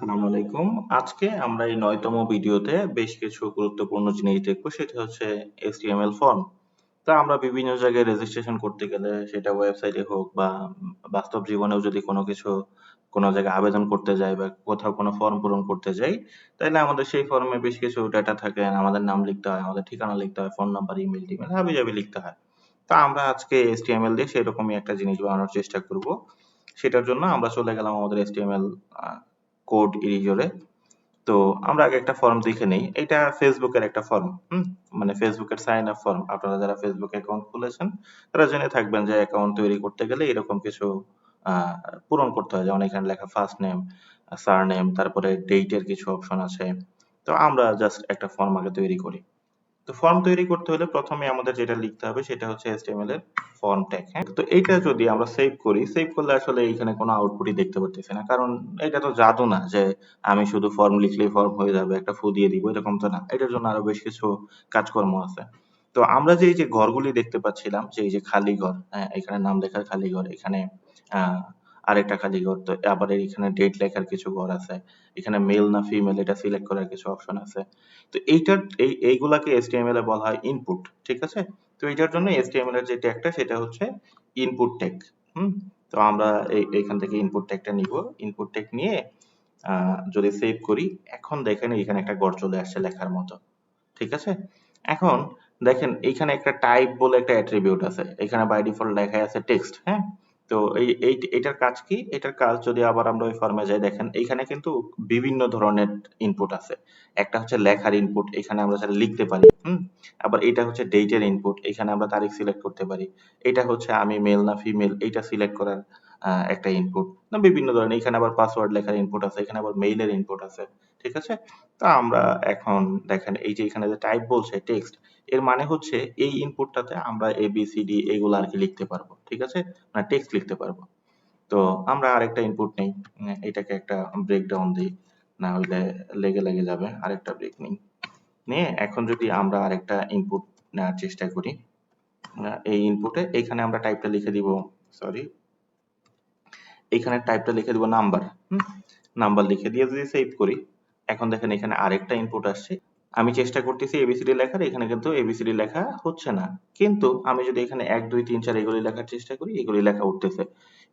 আসসালামু আলাইকুম। আজকে আমরা এই নয়তম ভিডিওতে বেশ কিছু গুরুত্বপূর্ণ জিনিস দেখব, সেটা হচ্ছে HTML ফর্ম তা আমরা বিভিন্ন জায়গায় রেজিস্ট্রেশন করতে গেলে সেটা ওয়েবসাইটে হোক বা বাস্তব জীবনেও যদি কোনো কিছু কোনো জায়গায় আবেদন করতে যাই বা কোথাও কোনো ফর্ম পূরণ করতে যাই তাহলে আমাদের সেই ফর্মে বেশ কিছু ডেটা থাকে, আমাদের নাম লিখতে হয়, আমাদের ঠিকানা লিখতে হয় ফোন নাম্বার ইমেল টিমেল, হাবি জাবি লিখতে হয়। তা আমরা আজকে HTML দিয়ে সেরকমই একটা জিনিস বানানোর চেষ্টা করব। সেটার জন্য আমরা চলে গেলাম আমাদের HTML কোড এডিটরে তো আমরা আগে একটা ফর্ম দেখে নেই। এটা ফেসবুকের একটা ফর্ম মানে ফেসবুকের সাইন আপ ফর্ম আপনারা যারা ফেসবুক অ্যাকাউন্ট খুলেছেন, তারা জেনে থাকবেন যে অ্যাকাউন্ট তৈরি করতে গেলে এরকম কিছু পূরণ করতে হয়। যেমন এখানে লেখা ফার্স্ট নেম সার নেম তারপরে ডেটের কিছু অপশন আছে। তো আমরা জাস্ট একটা ফর্ম আগে তৈরি করি। তো ফর্ম তৈরি করতে হলে প্রথমে আমাদের যেটা লিখতে হবে সেটা হচ্ছে HTML এর ফর্ম ট্যাগ হ্যাঁ তো এইটা যদি আমরা সেভ করি সেভ করলে আসলে এখানে কোনো আউটপুটই দেখতে পারতেছি না। কারণ এটা তো জাদু না যে আমি শুধু ফর্ম লিখলেই ফর্ম হয়ে যাবে, একটা ফু দিয়ে দিব, এরকম তো না। এটার জন্য আরও বেশ কিছু কাজকর্ম আছে। তো আমরা যে এই যে ঘরগুলি দেখতে পাচ্ছিলাম, যে এই যে খালি ঘর হ্যাঁ এখানে নাম লেখার খালি ঘর, এখানে আরেকটা খালি ঘর তো, আবার এখানে ডেট লেখার কিছু ঘর আছে। এখানে মেল না ফিমেল এটা সিলেক্ট করার কিছু অপশন আছে। তো এইটার, এই, এইগুলাকে HTML এ বলা হয় ইনপুট ঠিক আছে? তো এটার জন্য HTML এর যে ট্যাগটা সেটা হচ্ছে ইনপুট ট্যাগ হুম? তো আমরা এই এইখান থেকে ইনপুট ট্যাগটা নিব। ইনপুট ট্যাগ নিয়ে যদি সেভ করি, এখন দেখেন এখানে একটা ঘর চলে আসছে লেখার মতো, ঠিক আছে? এখন দেখেন এখানে একটা টাইপ বলে একটা অ্যাট্রিবিউট আছে। এখানে বাই ডিফল্ট লেখা আছে টেক্সট হ্যাঁ? তো এই এই, এটার কাজ কি? এটার কাজ যদি আবার আমরা ওই ফর্মে যাই, দেখেন এখানে কিন্তু বিভিন্ন ধরনের ইনপুট আছে। একটা হচ্ছে লেখার ইনপুট এখানে আমরা সেটা লিখতে পারি, হুম? আবার এটা হচ্ছে ডেটের ইনপুট এখানে আমরা তারিখ সিলেক্ট করতে পারি। এটা হচ্ছে আমি মেল না ফিমেল এটা সিলেক্ট করার একটা ইনপুট না, বিভিন্ন ধরনের, এখানে আবার পাসওয়ার্ড লেখার ইনপুট আছে, এখানে আবার মেইলের ইনপুট আছে, ঠিক আছে? তো আমরা এখন দেখেন, এই যে এখানে যে টাইপ বলছে টেক্সট এর মানে হচ্ছে এই ইনপুটটাতে আমরা এ বি সি ডি এগুলো আর কি লিখতে পারব, ঠিক আছে? মানে টেক্সট লিখতে পারব। তো আমরা আরেকটা ইনপুট নেই এটাকে একটা ব্রেকডাউন দিই, না হলে লেগে লেগে যাবে, আরেকটা ব্রেক নিই। নিয়ে এখন যদি আমরা আরেকটা ইনপুট নেওয়ার চেষ্টা করি এই ইনপুটে এইখানে আমরা টাইপটা লিখে দিব সরি এইখানে টাইপটা লিখে দিব নাম্বার নাম্বার লিখে দিয়ে যদি সেভ করি, এখন দেখেন এখানে আরেকটা ইনপুট আসছে। আমি চেষ্টা করতেছি এবিসিডি লেখার, এখানে কিন্তু এবিসিডি লেখা হচ্ছে না। কিন্তু আমি যদি এখানে এক, দুই, তিন, চার এগুলি লেখার চেষ্টা করি, এগুলি লেখা উঠতেছে।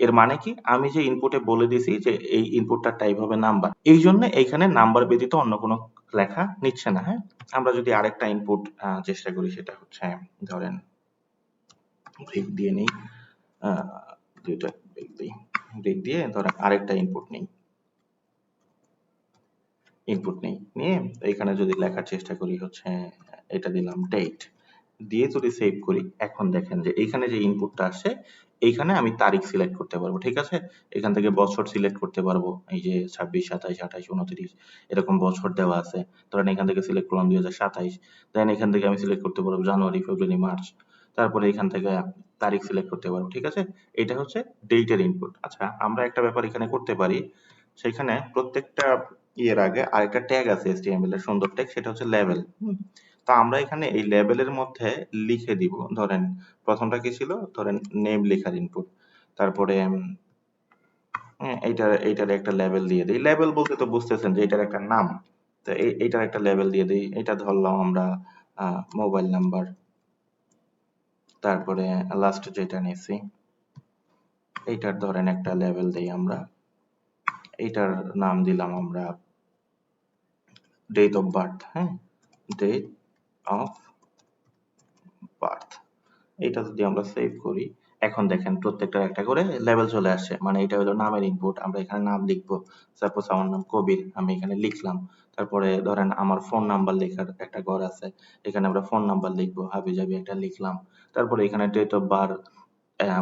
এর মানে কি? আমি যে ইনপুটে বলে দিছি যে এই ইনপুটটার টাইপ হবে নাম্বার এই জন্য এইখানে নাম্বার ব্যতীত অন্য কোনো লেখা নিচ্ছে না হ্যাঁ? আমরা যদি আরেকটা ইনপুট চেষ্টা করি, সেটা হচ্ছে, ধরেন ব্রেক দিয়ে নিই। দুইটা ব্রেক দিই। ব্রেক দিয়ে ধরেন আরেকটা ইনপুট নেই। ইনপুট নেই, নিয়ে এখানে যদি লেখার চেষ্টা করি হচ্ছে, এটা দিলাম ডেট দিয়ে যদি সেভ করি, এখন দেখেন যে এখানে যে ইনপুটটা আসছে, এইখানে আমি তারিখ সিলেক্ট করতে পারব, ঠিক আছে? এখান থেকে বছর সিলেক্ট করতে পারব, এই যে ছাব্বিশ, সাতাইশ, আঠাইশ, উনত্রিশ, এরকম বছর দেওয়া আছে। ধরেন এখান থেকে সিলেক্ট করলাম দুই হাজার সাতাইশ দেন এখান থেকে আমি সিলেক্ট করতে পারব জানুয়ারি, ফেব্রুয়ারি, মার্চ, তারপরে এখান থেকে তারিখ সিলেক্ট করতে পারব ঠিক আছে? এটা হচ্ছে ডেটের ইনপুট আচ্ছা আমরা একটা ব্যাপার এখানে করতে পারি। সেখানে প্রত্যেকটা ইয়ের আগে আরেকটা ট্যাগ আছে HTML এর সুন্দর ট্যাগ সেটা হচ্ছে লেভেল তো আমরা এখানে এই লেভেলের মধ্যে লিখে দিব। ধরেন প্রথমটা কি ছিল? ধরেন নেম লেখার ইনপুট তারপরে হ্যাঁ, এইটার এইটার একটা লেভেল দিয়ে দিই। লেভেল বলতে তো বুঝতেছেন যে এটার একটা নাম। তো এই এইটার একটা লেভেল দিয়ে দিই। এটা ধরলাম আমরা মোবাইল নাম্বার তারপরে লাস্ট যেটা নিয়েছি এইটার ধরেন একটা লেভেল দেই আমরা। এইটার নাম দিলাম আমরা ডেট অফ বার্থ হ্যাঁ? ডেট অফ বার্থ এটা যদি আমরা সেভ করি, এখন দেখেন প্রত্যেকটা একটা করে লেভেল চলে আসে। মানে এটা হলো নামের ইনপুট আমরা এখানে নাম লিখব। সাপোজ আমার নাম কবির, আমি এখানে লিখলাম। তারপরে ধরেন আমার ফোন নাম্বার লেখার একটা ঘর আছে, এখানে আমরা ফোন নাম্বার লিখব, হাবি জাবি একটা লিখলাম, তারপরে এখানে ডেট অফ বার্থ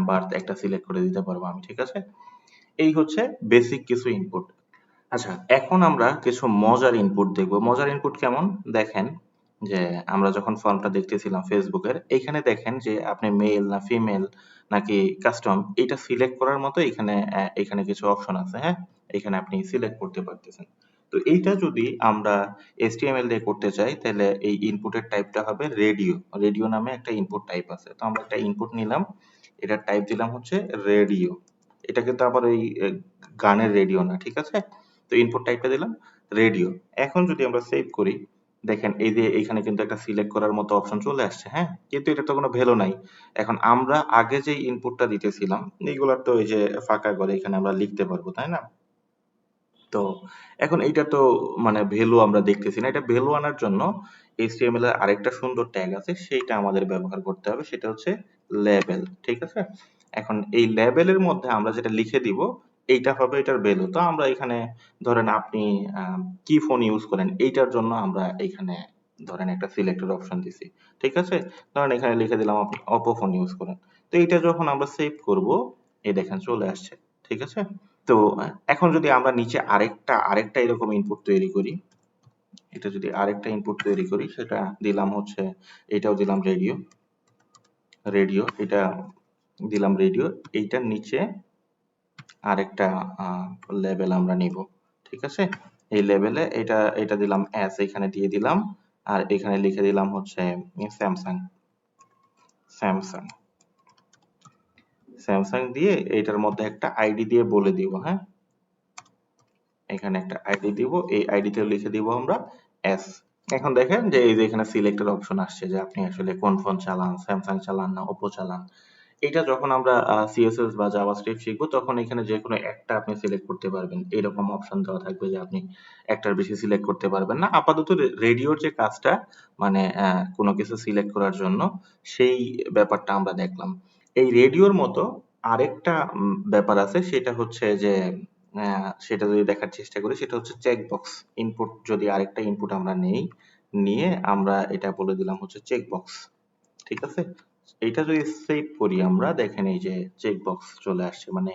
বার্থ একটা সিলেক্ট করে দিতে পারব আমি, ঠিক আছে? এই হচ্ছে বেসিক কিছু ইনপুট আচ্ছা এখন আমরা কিছু মজার ইনপুট দেখব। মজার ইনপুট কেমন? দেখেন যে আমরা যখন ফর্মটা দেখতেছিলাম ফেসবুকের এখানে দেখেন যে আপনি মেল না ফিমেল নাকি কাস্টম এটা সিলেক্ট করার মতো এখানে এখানে কিছু অপশন আছে হ্যাঁ? এখানে আপনি সিলেক্ট করতে পারতেছেন। তো এইটা যদি আমরা HTML দিয়ে করতে চাই, তাহলে এই ইনপুটের টাইপটা হবে রেডিও রেডিও নামে একটা ইনপুট টাইপ আছে। তো আমরা একটা ইনপুট নিলাম। এটার টাইপ দিলাম হচ্ছে রেডিও এটা কিন্তু আবার ওই গানের রেডিও না, ঠিক আছে? তো ইনপুট টাইপটা দিলাম রেডিও এখন যদি আমরা সেভ করি, দেখেন এই যে এখানে কিন্তু একটা সিলেক্ট করার মতো অপশন চলে আসছে হ্যাঁ? কিন্তু এটা তো কোনো ভ্যালু নাই। এখন আমরা আগে যে ইনপুটটা দিতেছিলাম, এইগুলার তো এই যে ফাঁকা করে এখানে আমরা লিখতে পারব, তাই না? তো এখন এইটা তো মানে ভ্যালু আমরা দেখতেছি না। এটা ভ্যালু আনার জন্য HTML এর আরেকটা সুন্দর ট্যাগ আছে, সেইটা আমাদের ব্যবহার করতে হবে। সেটা হচ্ছে লেবেল ঠিক আছে? এখন এই লেবেলের মধ্যে আমরা যেটা লিখে দিব, এইটা হবে এটার ভ্যালু তো আমরা এখানে ধরেন আপনি কি ফোন ইউজ করেন, এইটার জন্য আমরা এখানে ধরেন একটা সিলেক্টেড অপশন দিছি, ঠিক আছে? ধরেন এখানে লিখে দিলাম আপনি অপো ফোন ইউজ করেন। তো এইটা যখন আমরা সেভ করব, এই দেখেন চলে আসছে, ঠিক আছে? তো, এখন যদি আমরা নিচে আরেকটা আরেকটা এরকম ইনপুট তৈরি করি, এটা যদি আরেকটা ইনপুট তৈরি করি, সেটা দিলাম হচ্ছে, এটাও দিলাম রেডিও রেডিও এটা দিলাম রেডিও এইটার নিচে আরেকটা লেভেল আমরা নিব, ঠিক আছে? এই লেভেলে এটা এটা দিলাম এস এখানে দিয়ে দিলাম, আর এখানে লিখে দিলাম হচ্ছে স্যামসাং স্যামসাং স্যামসাং দিয়ে এটার মধ্যে একটা আইডি দিয়ে বলে দিব হ্যাঁ? এখানে একটা আইডি দিব, এই আইডিতে লিখে দিব আমরা এস এখন দেখেন যে এই যে এখানে সিলেক্টের অপশন আসছে যে আপনি আসলে কোন ফোন চালান, স্যামসাং চালান না ওপো চালান। এটা যখন আমরা সিএসএস বা জাভাস্ক্রিপ্ট শিখব, তখন এখানে যে কোনো একটা আপনি সিলেক্ট করতে পারবেন। এরকম অপশন দেওয়া থাকবে যে আপনি একটার বেশি সিলেক্ট করতে পারবেন না। আপাতত রেডিওর যে কাজটা মানে কোনো কিছু সিলেক্ট করার জন্য, সেই ব্যাপারটা আমরা দেখলাম। এই রেডিওর মতো আরেকটা ব্যাপার আছে, সেটা হচ্ছে যে সেটা যদি দেখার চেষ্টা করি, সেটা হচ্ছে চেক বক্স ইনপুট যদি আরেকটা ইনপুট আমরা নেই, নিয়ে আমরা এটা বলে দিলাম হচ্ছে চেক বক্স ঠিক আছে? এটা যদি সেভ করি আমরা, দেখেন এই যে চেক বক্স চলে আসছে মানে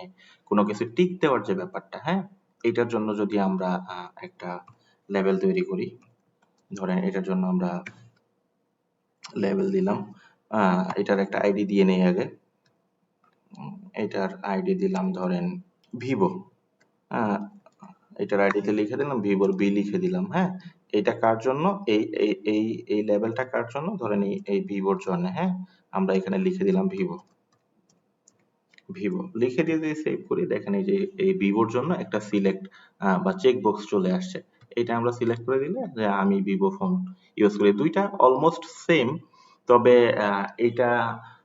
কোনো কিছু টিক দেওয়ার যে ব্যাপারটা হ্যাঁ? এটার জন্য যদি আমরা একটা লেভেল তৈরি করি, ধরেন এটার জন্য আমরা লেভেল দিলাম এটার একটা আইডি দিয়ে নেই আগে এটার আইডি দিলাম ধরেন ভিভো এটার আইডিতে লিখে দিলাম ভিভোর বি লিখে দিলাম হ্যাঁ? এটা কার জন্য? এই এই এই লেভেলটা কার জন্য? ধরেন এই এই ভিভোর জন্য হ্যাঁ? আমরা এখানে লিখে দিলাম ভিভো ভিভো লিখে দিয়ে যদি সেভ করি, দেখেন এই যে, এই ভিভোর জন্য একটা সিলেক্ট বা চেক বক্স চলে আসছে। এটা আমরা সিলেক্ট করে দিলে যে আমি ভিভো ফোন ইউজ করি। দুইটা অলমোস্ট সেম তবে এটা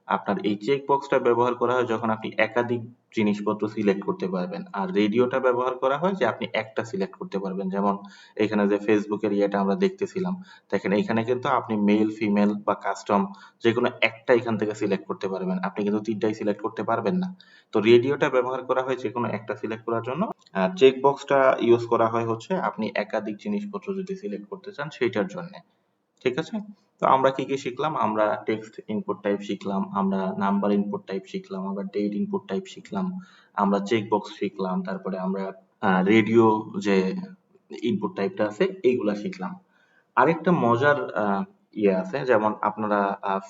আপনার এই চেক বক্সটা ব্যবহার করা হয় যখন আপনি একাধিক জিনিসপত্র সিলেক্ট করতে পারবেন। আর রেডিওটা ব্যবহার করা হয় যে আপনি একটা সিলেক্ট করতে পারবেন। যেমন এখানে যে ফেসবুকের ইয়েটা আমরা দেখতেছিলাম। দেখেন এখানে কিন্তু আপনি মেল ফিমেল বা কাস্টম যে কোনো একটা এখান থেকে সিলেক্ট করতে পারবেন। আপনি কিন্তু তিনটাই সিলেক্ট করতে পারবেন না। তো রেডিওটা ব্যবহার করা হয় যে কোনো একটা সিলেক্ট করার জন্য। আর চেক বক্সটা ইউজ করা হয় হচ্ছে আপনি একাধিক জিনিসপত্র যদি সিলেক্ট করতে চান সেইটার জন্য। ঠিক আছে? তো আমরা কি কি শিখলাম? আমরা টেক্সট ইনপুট টাইপ শিখলাম, আমরা নাম্বার ইনপুট টাইপ শিখলাম, আমরা ডেট ইনপুট টাইপ শিখলাম, আমরা চেক বক্স শিখলাম, তারপরে আমরা রেডিও যে ইনপুট টাইপটা আছে, এইগুলা শিখলাম। আরেকটা মজার ইয়ে আছে, যেমন আপনারা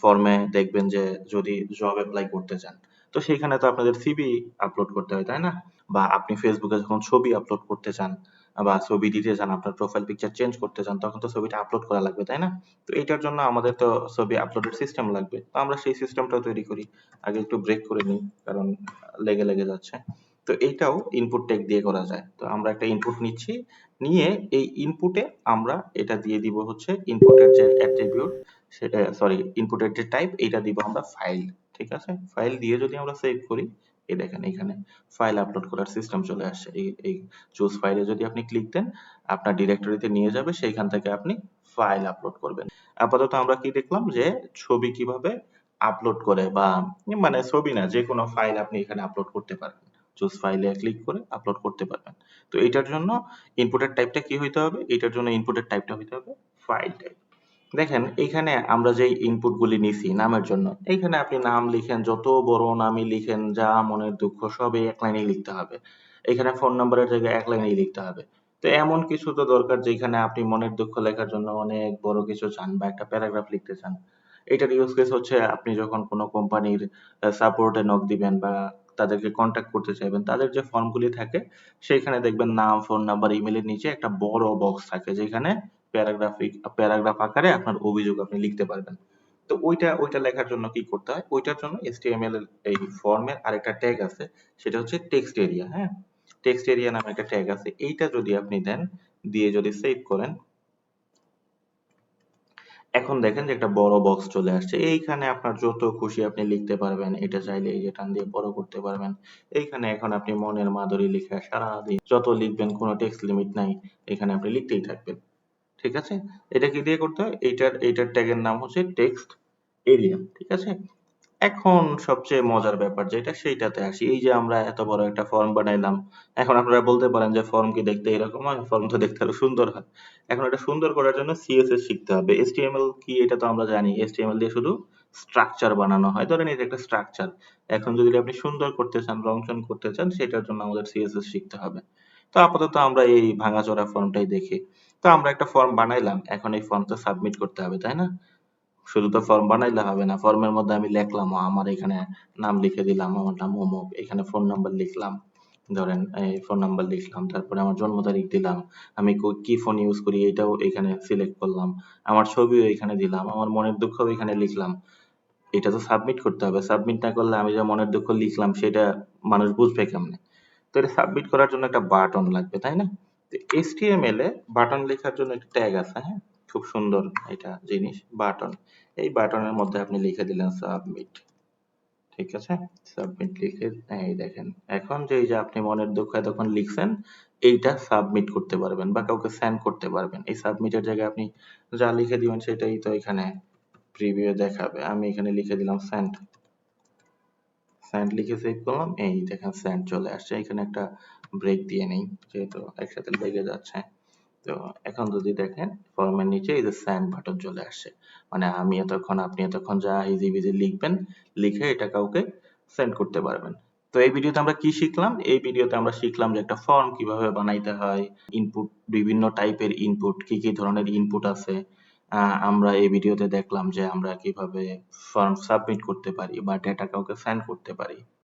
ফর্মে দেখবেন যে যদি জব অ্যাপ্লাই করতে চান, তো সেখানে তো আপনাদের সিভি আপলোড করতে হয়, তাই না? বা আপনি ফেসবুকে যখন ছবি আপলোড করতে চান বা ছবি দিতে চান, আপনার প্রোফাইল পিকচার চেঞ্জ করতে চান, তখন তো ছবিটা আপলোড করা লাগবে, তাই না? তো এটার জন্য আমাদের তো ছবি আপলোডের সিস্টেম লাগবে। তো আমরা সেই সিস্টেমটাও তৈরি করি। আগে একটু ব্রেক করে নিই, কারণ লেগে লেগে যাচ্ছে। তো এইটাও ইনপুট টেক দিয়ে করা যায়। তো আমরা একটা ইনপুট নিচ্ছি, নিয়ে এই ইনপুটে আমরা এটা দিয়ে দিব হচ্ছে ইনপুটের যে অ্যাট্রিবিউট সেটা সরি ইনপুটের যে টাইপ এটা দিব আমরা ফাইল ঠিক আছে? ফাইল দিয়ে যদি আমরা সেভ করি এই দেখেন এখানে ফাইল আপলোড করার সিস্টেম চলে আসছে এই এই চুজ ফাইলে যদি আপনি ক্লিক দেন, আপনার ডিরেক্টরিতে নিয়ে যাবে, সেইখান থেকে আপনি ফাইল আপলোড করবেন। আপাতত আমরা কি দেখলাম যে ছবি কীভাবে আপলোড করে বা মানে ছবি না, যে কোনো ফাইল আপনি এখানে আপলোড করতে পারবেন। চুজ ফাইলে ক্লিক করে আপলোড করতে পারবেন। তো এটার জন্য ইনপুটের টাইপটা কি হইতে হবে? এটার জন্য ইনপুটের টাইপটা হইতে হবে ফাইল টাইপ দেখেন, এইখানে আমরা যে ইনপুট গুলি নিছি নামের জন্য, এইখানে আপনি নাম লিখেন, যত বড় নামই লিখেন, যা মনের দুঃখ, সবই এক লাইনেই লিখতে হবে। এখানে ফোন নাম্বারের জায়গায় এক লাইনেই লিখতে হবে। তো এমন কিছু তো দরকার যেখানে আপনি মনের দুঃখ লেখার জন্য অনেক বড় কিছু চান বা একটা প্যারাগ্রাফ লিখতে চান। এটার ইউজ কেস হচ্ছে আপনি যখন কোনো কোম্পানির সাপোর্টে নক দিবেন বা তাদেরকে কন্ট্যাক্ট করতে চাইবেন, তাদের যে ফর্মগুলি থাকে সেখানে দেখবেন নাম ফোন নাম্বার ইমেলের নিচে একটা বড় বক্স থাকে, যেখানে প্যারাগ্রাফিক, প্যারাগ্রাফ আকারে আপনার অভিযোগ আপনি লিখতে পারবেন। তো ওইটা ওইটা লেখার জন্য কি করতে হয়? ওইটার জন্য HTML এর এই ফর্মের আরেকটা ট্যাগ আছে, সেটা হচ্ছে টেক্সট এরিয়া হ্যাঁ? টেক্সট এরিয়া নামে একটা ট্যাগ আছে। এইটা যদি আপনি দেন, দিয়ে যদি সেভ করেন, এখন দেখেন যে একটা বড় বক্স চলে আসছে। এইখানে আপনার যত খুশি আপনি লিখতে পারবেন, এটা চাইলে এই যে টান দিয়ে বড় করতে পারবেন। এইখানে এখন আপনি মনের মাধুরী লিখে সারাদিন যত লিখবেন কোনো টেক্সট লিমিট নাই, এখানে আপনি লিখতেই থাকবেন। ঠিক আছে? এটা কি দিয়ে করতে হয়, এইটার এইটার ট্যাগের নাম হচ্ছে টেক্সট এরিয়া ঠিক আছে? এখন সবচেয়ে মজার ব্যাপার যেটা, সেইটাতে আসি। এই যে আমরা এত বড় একটা ফর্ম বানাইলাম, এখন আপনারা বলতে পারেন যে ফর্ম কি দেখতে এরকম হয়? ফর্ম তো দেখতে আরও সুন্দর হয়। এখন এটা সুন্দর করার জন্য সিএসএস শিখতে হবে। এসটিএমএল কি এটা তো আমরা জানি। এসটিএমএল দিয়ে শুধু স্ট্রাকচার বানানো হয়। ধরেন এটা একটা স্ট্রাকচার এখন যদি আপনি সুন্দর করতে চান রংচন করতে চান, সেটার জন্য আমাদের সিএসএস শিখতে হবে। তো আপাতত আমরা এই ভাঙাচোরা ফর্মটাই দেখি। তো আমরা একটা ফর্ম বানাইলাম, এখন এই ফর্মটা সাবমিট করতে হবে, তাই না? শুধু তো ফর্ম বানাইলে হবে না, ফর্মের মধ্যে আমি লিখলাম আমার এখানে নাম লিখে দিলাম, আমার নাম অমুক, এখানে ফোন নাম্বার লিখলাম, ধরেন এই ফোন নাম্বার লিখলাম, তারপরে আমার জন্ম তারিখ দিলাম, আমি কি ফোন ইউজ করি এটাও এখানে সিলেক্ট করলাম, আমার ছবিও এখানে দিলাম, আমার মনের দুঃখও এখানে লিখলাম, এটা তো সাবমিট করতে হবে সাবমিট না করলে আমি যে মনের দুঃখ লিখলাম, সেটা মানুষ বুঝবে কেমনে? তো এটা সাবমিট করার জন্য একটা বাটন লাগবে, তাই না? এইচটিএমএল এ বাটন লেখার জন্য একটা ট্যাগ আছে হ্যাঁ? খুব সুন্দর এটা জিনিস বাটন এই বাটনের মধ্যে আপনি লিখে দিলেন সাবমিট ঠিক আছে? সাবমিট লিখে, এই দেখেন, এখন যে এই যে আপনি মনের দুঃখ এতক্ষণ লিখছেন, এইটা সাবমিট করতে পারবেন বা কাউকে সেন্ড করতে পারবেন। এই সাবমিটের জায়গায় আপনি যা লিখে দিবেন সেটাই তো এখানে প্রিভিউ দেখাবে। আমি এখানে লিখে দিলাম সেন্ড সেন্ড লিখে সেভ করলাম। এই দেখেন সেন্ড চলে আসছে। এখানে একটা ব্রেক দিয়ে নেই, যেহেতু একসাথে লেগে যাচ্ছে। তো এখন যদি দেখেন, ফর্মের নিচে এই যে সেন্ড বাটন চলে আসছে। মানে আমি এতক্ষণ, আপনি এতক্ষণ যা ইজি বিজি লিখবেন, লিখে এটা কাউকে সেন্ড করতে পারবেন। তো এই ভিডিওতে আমরা কি শিখলাম? এই ভিডিওতে আমরা শিখলাম যে একটা ফর্ম কীভাবে বানাইতে হয় ইনপুট বিভিন্ন টাইপের ইনপুট কি কি ধরনের ইনপুট আছে। আমরা এই ভিডিওতে দেখলাম যে আমরা কীভাবে ফর্ম সাবমিট করতে পারি বা ডেটা কাউকে সেন্ড করতে পারি।